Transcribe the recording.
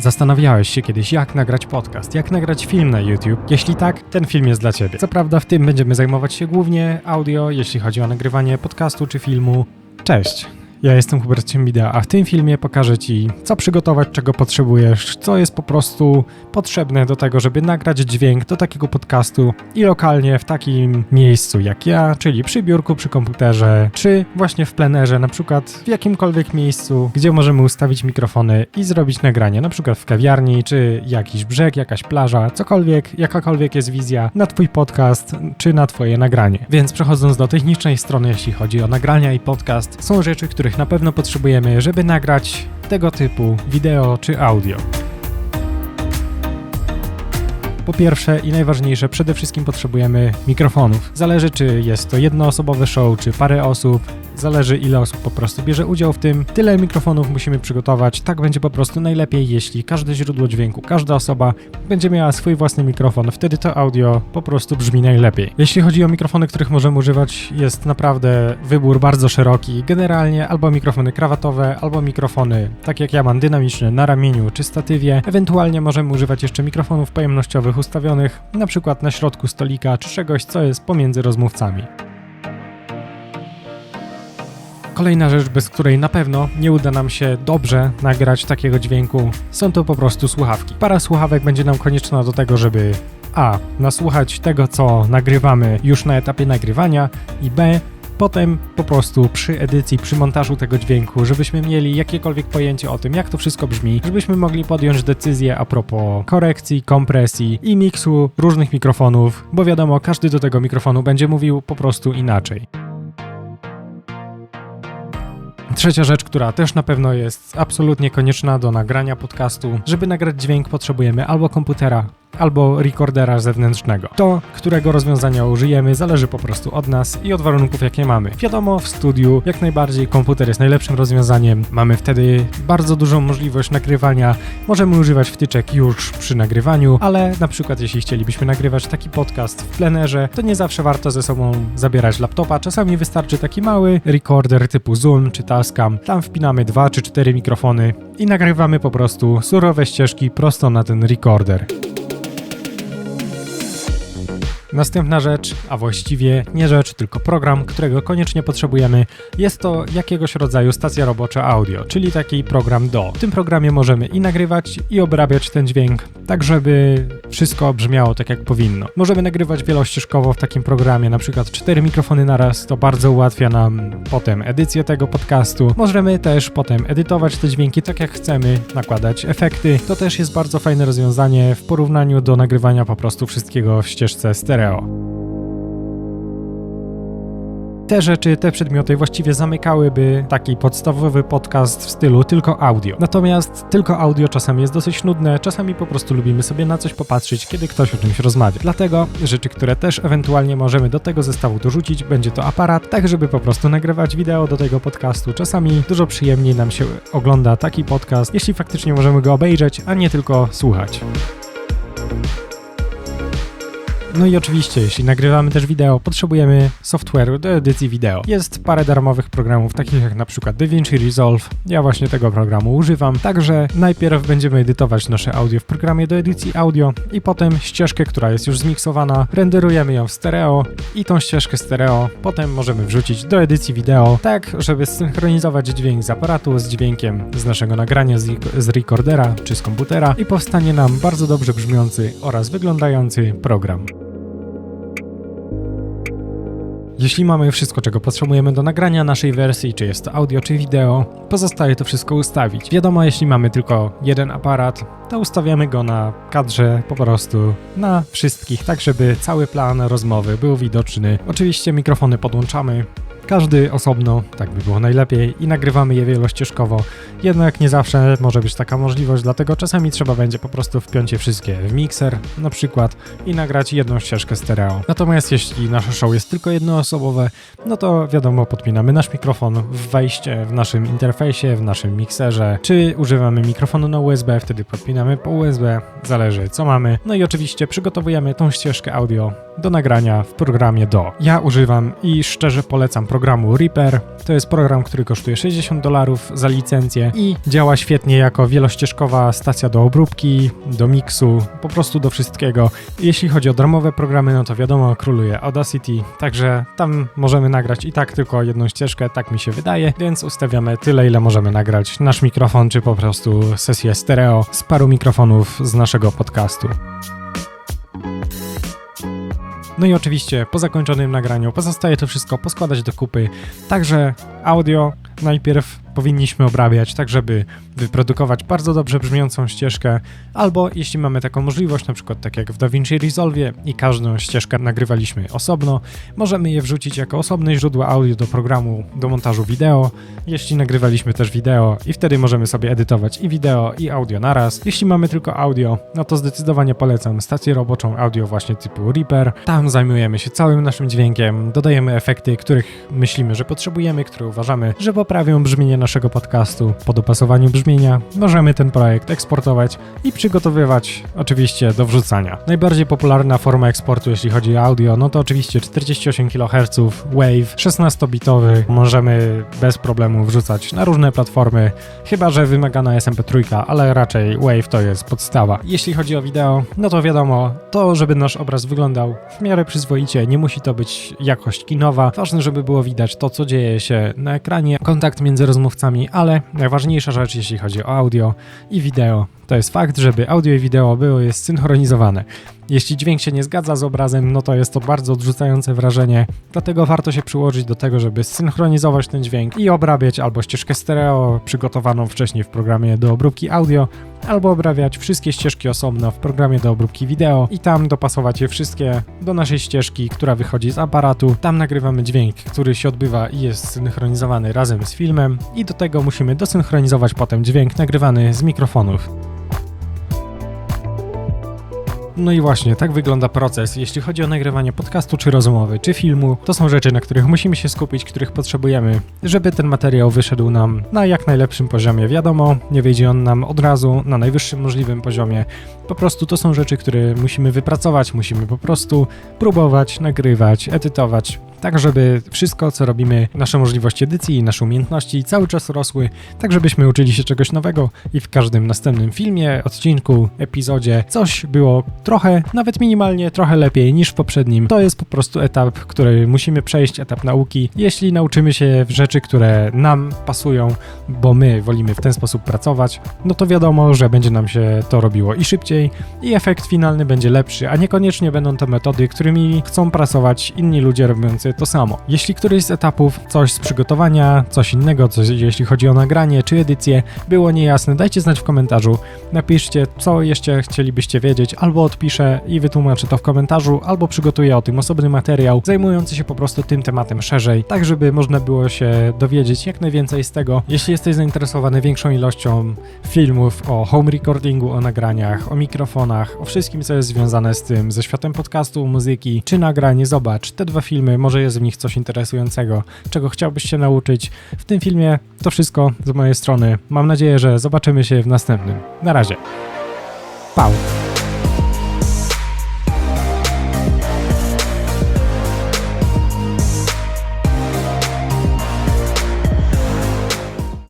Zastanawiałeś się kiedyś, jak nagrać podcast, jak nagrać film na YouTube? Jeśli tak, ten film jest dla Ciebie. Co prawda, w tym będziemy zajmować się głównie audio, jeśli chodzi o nagrywanie podcastu czy filmu. Cześć! Ja jestem Hubert Ciembida, a w tym filmie pokażę Ci, co przygotować, czego potrzebujesz, co jest po prostu potrzebne do tego, żeby nagrać dźwięk do takiego podcastu i lokalnie w takim miejscu jak ja, czyli przy biurku, przy komputerze, czy właśnie w plenerze, na przykład w jakimkolwiek miejscu, gdzie możemy ustawić mikrofony i zrobić nagranie, na przykład w kawiarni, czy jakiś brzeg, jakaś plaża, cokolwiek, jakakolwiek jest wizja na Twój podcast, czy na Twoje nagranie. Więc przechodząc do technicznej strony, jeśli chodzi o nagrania i podcast, są rzeczy, których na pewno potrzebujemy, żeby nagrać tego typu wideo czy audio. Po pierwsze i najważniejsze, przede wszystkim potrzebujemy mikrofonów. Zależy, czy jest to jednoosobowy show, czy parę osób, zależy ile osób po prostu bierze udział w tym. Tyle mikrofonów musimy przygotować, tak będzie po prostu najlepiej, jeśli każde źródło dźwięku, każda osoba będzie miała swój własny mikrofon, wtedy to audio po prostu brzmi najlepiej. Jeśli chodzi o mikrofony, których możemy używać, jest naprawdę wybór bardzo szeroki. Generalnie albo mikrofony krawatowe, albo mikrofony, tak jak ja mam, dynamiczne na ramieniu czy statywie. Ewentualnie możemy używać jeszcze mikrofonów pojemnościowych ustawionych, na przykład na środku stolika, czy czegoś, co jest pomiędzy rozmówcami. Kolejna rzecz, bez której na pewno nie uda nam się dobrze nagrać takiego dźwięku, są to po prostu słuchawki. Para słuchawek będzie nam konieczna do tego, żeby a. nasłuchać tego, co nagrywamy już na etapie nagrywania i b. potem po prostu przy edycji, przy montażu tego dźwięku, żebyśmy mieli jakiekolwiek pojęcie o tym, jak to wszystko brzmi, żebyśmy mogli podjąć decyzję a propos korekcji, kompresji i miksu różnych mikrofonów, bo wiadomo, każdy do tego mikrofonu będzie mówił po prostu inaczej. Trzecia rzecz, która też na pewno jest absolutnie konieczna do nagrania podcastu. Żeby nagrać dźwięk, potrzebujemy albo komputera, albo recordera zewnętrznego. To, którego rozwiązania użyjemy, zależy po prostu od nas i od warunków, jakie mamy. Wiadomo, w studiu jak najbardziej komputer jest najlepszym rozwiązaniem. Mamy wtedy bardzo dużą możliwość nagrywania. Możemy używać wtyczek już przy nagrywaniu, ale na przykład jeśli chcielibyśmy nagrywać taki podcast w plenerze, to nie zawsze warto ze sobą zabierać laptopa. Czasami wystarczy taki mały recorder typu Zoom czy Tascam. Tam wpinamy dwa czy cztery mikrofony i nagrywamy po prostu surowe ścieżki prosto na ten recorder. Następna rzecz, a właściwie nie rzecz, tylko program, którego koniecznie potrzebujemy, jest to jakiegoś rodzaju stacja robocza audio, czyli taki program DO. W tym programie możemy i nagrywać, i obrabiać ten dźwięk, tak żeby wszystko brzmiało tak jak powinno. Możemy nagrywać wielościeżkowo w takim programie, na przykład cztery mikrofony naraz, to bardzo ułatwia nam potem edycję tego podcastu. Możemy też potem edytować te dźwięki tak jak chcemy, nakładać efekty. To też jest bardzo fajne rozwiązanie w porównaniu do nagrywania po prostu wszystkiego w ścieżce stereo. Te rzeczy, te przedmioty właściwie zamykałyby taki podstawowy podcast w stylu tylko audio. Natomiast tylko audio czasami jest dosyć nudne, czasami po prostu lubimy sobie na coś popatrzeć, kiedy ktoś o czymś rozmawia. Dlatego rzeczy, które też ewentualnie możemy do tego zestawu dorzucić, będzie to aparat, tak żeby po prostu nagrywać wideo do tego podcastu. Czasami dużo przyjemniej nam się ogląda taki podcast, jeśli faktycznie możemy go obejrzeć, a nie tylko słuchać. No i oczywiście, jeśli nagrywamy też wideo, potrzebujemy software'u do edycji wideo. Jest parę darmowych programów, takich jak na przykład DaVinci Resolve. Ja właśnie tego programu używam. Także najpierw będziemy edytować nasze audio w programie do edycji audio i potem ścieżkę, która jest już zmiksowana, renderujemy ją w stereo i tą ścieżkę stereo potem możemy wrzucić do edycji wideo, tak żeby synchronizować dźwięk z aparatu z dźwiękiem z naszego nagrania z, z recordera czy z komputera i powstanie nam bardzo dobrze brzmiący oraz wyglądający program. Jeśli mamy wszystko, czego potrzebujemy do nagrania naszej wersji, czy jest to audio, czy wideo, pozostaje to wszystko ustawić. Wiadomo, jeśli mamy tylko jeden aparat, to ustawiamy go na kadrze po prostu na wszystkich, tak żeby cały plan rozmowy był widoczny. Oczywiście mikrofony podłączamy każdy osobno, tak by było najlepiej i nagrywamy je wielościeżkowo. Jednak nie zawsze może być taka możliwość, dlatego czasami trzeba będzie po prostu wpiąć je wszystkie w mikser na przykład i nagrać jedną ścieżkę stereo. Natomiast jeśli nasze show jest tylko jednoosobowe, no to wiadomo, podpinamy nasz mikrofon w wejście w naszym interfejsie, w naszym mikserze, czy używamy mikrofonu na USB, wtedy podpinamy po USB, zależy co mamy. No i oczywiście przygotowujemy tą ścieżkę audio do nagrania w programie DO. Ja używam i szczerze polecam program programu Reaper. To jest program, który kosztuje 60 dolarów za licencję i działa świetnie jako wielościeżkowa stacja do obróbki, do miksu, po prostu do wszystkiego. Jeśli chodzi o darmowe programy, no to wiadomo, króluje Audacity, także tam możemy nagrać i tak tylko jedną ścieżkę, tak mi się wydaje, więc ustawiamy tyle, ile możemy nagrać nasz mikrofon, czy po prostu sesję stereo z paru mikrofonów z naszego podcastu. No i oczywiście po zakończonym nagraniu pozostaje to wszystko poskładać do kupy, także audio najpierw powinniśmy obrabiać, tak żeby wyprodukować bardzo dobrze brzmiącą ścieżkę, albo jeśli mamy taką możliwość, na przykład tak jak w DaVinci Resolve i każdą ścieżkę nagrywaliśmy osobno, możemy je wrzucić jako osobne źródła audio do programu do montażu wideo, jeśli nagrywaliśmy też wideo i wtedy możemy sobie edytować i wideo i audio naraz. Jeśli mamy tylko audio, no to zdecydowanie polecam stację roboczą audio właśnie typu Reaper. Tam zajmujemy się całym naszym dźwiękiem, dodajemy efekty, których myślimy, że potrzebujemy, które uważamy, że poprawią brzmienie naszego podcastu. Po dopasowaniu brzmienia możemy ten projekt eksportować i przygotowywać oczywiście do wrzucania. Najbardziej popularna forma eksportu, jeśli chodzi o audio, no to oczywiście 48 kHz, Wave, 16-bitowy. Możemy bez problemu wrzucać na różne platformy, chyba że wymagana jest MP3, ale raczej Wave to jest podstawa. Jeśli chodzi o wideo, no to wiadomo, to żeby nasz obraz wyglądał w miarę przyzwoicie, nie musi to być jakość kinowa. Ważne, żeby było widać to, co dzieje się na ekranie, kontakt między rozmówcami, ale najważniejsza rzecz, jeśli chodzi o audio i wideo, to jest fakt, żeby audio i wideo było jest synchronizowane. Jeśli dźwięk się nie zgadza z obrazem, no to jest to bardzo odrzucające wrażenie, dlatego warto się przyłożyć do tego, żeby synchronizować ten dźwięk i obrabiać albo ścieżkę stereo przygotowaną wcześniej w programie do obróbki audio, albo obrabiać wszystkie ścieżki osobno w programie do obróbki wideo i tam dopasować je wszystkie do naszej ścieżki, która wychodzi z aparatu. Tam nagrywamy dźwięk, który się odbywa i jest synchronizowany razem z filmem i do tego musimy dosynchronizować potem dźwięk nagrywany z mikrofonów. No i właśnie, tak wygląda proces. Jeśli chodzi o nagrywanie podcastu, czy rozmowy, czy filmu, to są rzeczy, na których musimy się skupić, których potrzebujemy, żeby ten materiał wyszedł nam na jak najlepszym poziomie. Wiadomo, nie wyjdzie on nam od razu na najwyższym możliwym poziomie. Po prostu to są rzeczy, które musimy wypracować, musimy po prostu próbować, nagrywać, edytować, tak żeby wszystko, co robimy, nasze możliwości edycji i nasze umiejętności cały czas rosły, tak żebyśmy uczyli się czegoś nowego i w każdym następnym filmie, odcinku, epizodzie coś było trochę, nawet minimalnie, trochę lepiej niż w poprzednim. To jest po prostu etap, który musimy przejść, etap nauki. Jeśli nauczymy się rzeczy, które nam pasują, bo my wolimy w ten sposób pracować, no to wiadomo, że będzie nam się to robiło i szybciej, i efekt finalny będzie lepszy, a niekoniecznie będą to metody, którymi chcą pracować inni ludzie robiący to samo. Jeśli któryś z etapów, coś z przygotowania, coś innego, coś jeśli chodzi o nagranie czy edycję, było niejasne, dajcie znać w komentarzu. Napiszcie, co jeszcze chcielibyście wiedzieć, albo odpiszę i wytłumaczę to w komentarzu, albo przygotuję o tym osobny materiał, zajmujący się po prostu tym tematem szerzej, tak żeby można było się dowiedzieć jak najwięcej z tego. Jeśli jesteś zainteresowany większą ilością filmów o home recordingu, o nagraniach, o mikrofonach, o wszystkim, co jest związane z tym, ze światem podcastu, muzyki czy nagranie, zobacz, te dwa filmy, jest w nich coś interesującego, czego chciałbyś się nauczyć. W tym filmie to wszystko z mojej strony. Mam nadzieję, że zobaczymy się w następnym. Na razie. Pał.